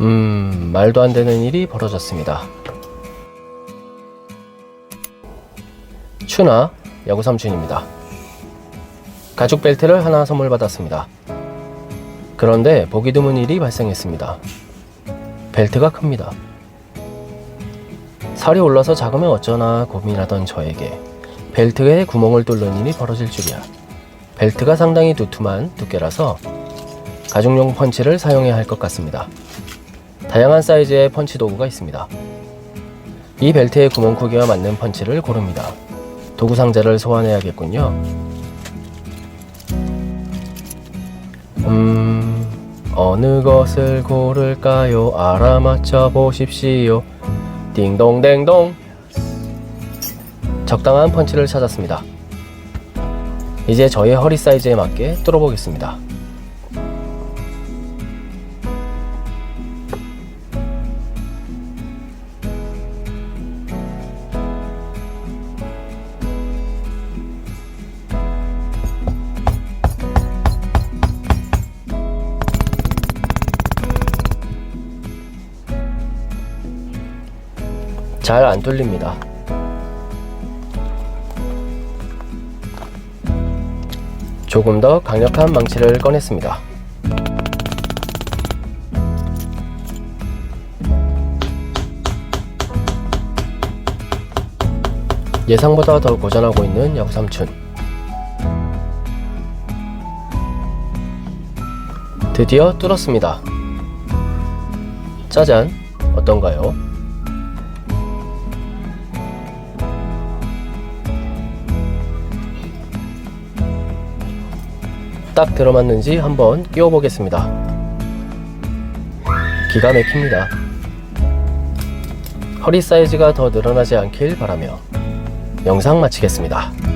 음, 말도 안 되는 일이 벌어졌습니다. 추나 야구 삼촌입니다. 가죽 벨트를 하나 선물 받았습니다. 그런데 보기 드문 일이 발생했습니다. 벨트가 큽니다. 살이 올라서 작으면 어쩌나 고민하던 저에게 벨트에 구멍을 뚫는 일이 벌어질 줄이야. 벨트가 상당히 두툼한 두께라서 가죽용 펀치를 사용해야 할 것 같습니다. 다양한 사이즈의 펀치 도구가 있습니다. 이 벨트의 구멍 크기와 맞는 펀치를 고릅니다. 도구 상자를 소환해야겠군요. 음, 어느 것을 고를까요? 알아맞혀 보십시오. 딩동댕동. 적당한 펀치를 찾았습니다. 이제 저의 허리 사이즈에 맞게 뚫어보겠습니다. 잘 안 뚫립니다. 조금 더 강력한 망치를 꺼냈습니다. 예상보다 더 고전하고 있는 야구삼촌. 드디어 뚫었습니다. 짜잔, 어떤가요? 딱 들어맞는지 한번 끼워 보겠습니다. 기가 막힙니다. 허리 사이즈가 더 늘어나지 않길 바라며 영상 마치겠습니다.